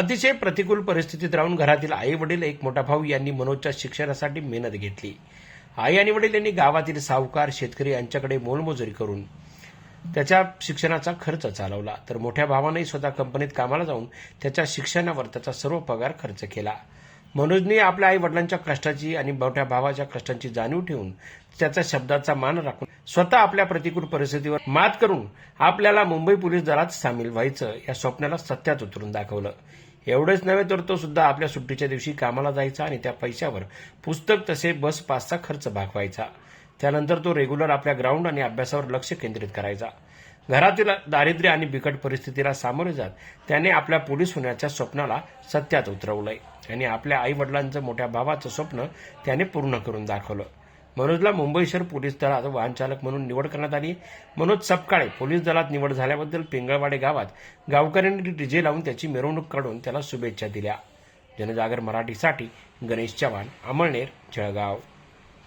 अतिशय प्रतिकूल परिस्थितीत राहून घरातील आई वडील एक मोठा भाऊ यांनी मनोजच्या शिक्षणासाठी मेहनत घेतली. आई आणि वडील यांनी गावातील सावकार शेतकरी यांच्याकडे मोलमजुरी करून त्याच्या शिक्षणाचा खर्च चालवला. तर मोठ्या भावानेही स्वतः कंपनीत कामाला जाऊन त्याच्या शिक्षणावर त्याचा सर्व पगार खर्च केला. मनोजने आपल्या आई वडिलांच्या कष्टाची आणि मोठ्या भावाच्या कष्टांची जाणीव ठेवून त्याच्या शब्दाचा मान राखून स्वतः आपल्या प्रतिकूल परिस्थितीवर मात करून आपल्याला मुंबई पोलीस दलात सामील व्हायचं या स्वप्नाला सत्यात उतरून दाखवलं. एवढंच नव्हे तर तो सुद्धा आपल्या सुट्टीच्या दिवशी कामाला जायचा आणि त्या पैशावर पुस्तक तसे बस पासचा खर्च भागवायचा. त्यानंतर तो रेग्युलर आपल्या ग्राउंड आणि अभ्यासावर लक्ष केंद्रित करायचा. घरातील दारिद्र्य आणि बिकट परिस्थितीला सामोरे जात त्याने आपल्या पोलीस होण्याच्या स्वप्नाला सत्यात उतरवलंय. आणि आपल्या आई वडिलांचं मोठ्या भावाचं स्वप्न त्याने पूर्ण करून दाखवलं. मनोजला मुंबई शहर पोलीस दलात वाहनचालक म्हणून निवड करण्यात आली. मनोज सपकाळे पोलीस दलात निवड झाल्याबद्दल पिंगळवाडे गावात गावकऱ्यांनी डीजे लावून त्याची मिरवणूक काढून त्याला शुभेच्छा दिल्या. जनजागर मराठीसाठी गणेश चव्हाण अमळनेर जळगाव.